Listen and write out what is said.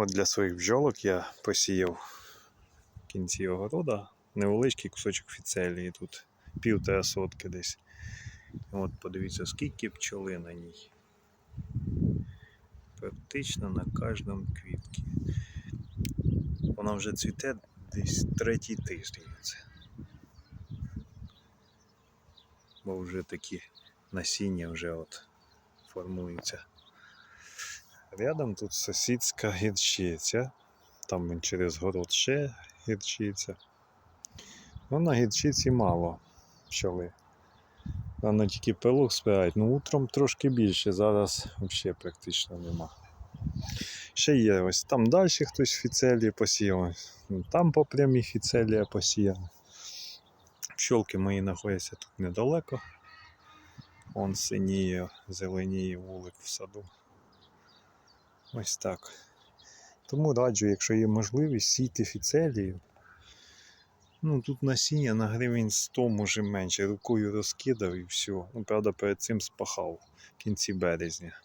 От для своїх бджолок я посіяв в кінці огорода невеличкий кусочок фіцелії тут, півтора сотки десь. От подивіться, скільки пчоли на ній. Практично на кожному квітці. Вона вже цвіте десь третій тиждень. Бо вже такі насіння вже от формуються. Рядом тут сусідська гірчиця. Там він через город ще гірчиця. Ну, на гірчиці мало пчоли. Рано тільки пилок збирають, ну утром трошки більше, зараз взагалі практично нема. Ще є ось там далі хтось фіцелії посіяв, ну, там по прямій фіцелія посіяв. Пчолки мої знаходяться тут недалеко. Он синіє, зеленіє вулик в саду. Ось так. Тому раджу, якщо є можливість, сійте фіцелію. Ну, тут насіння на гривень 100, може менше. Рукою розкидав і все. Ну, правда, перед цим спахав в кінці березня.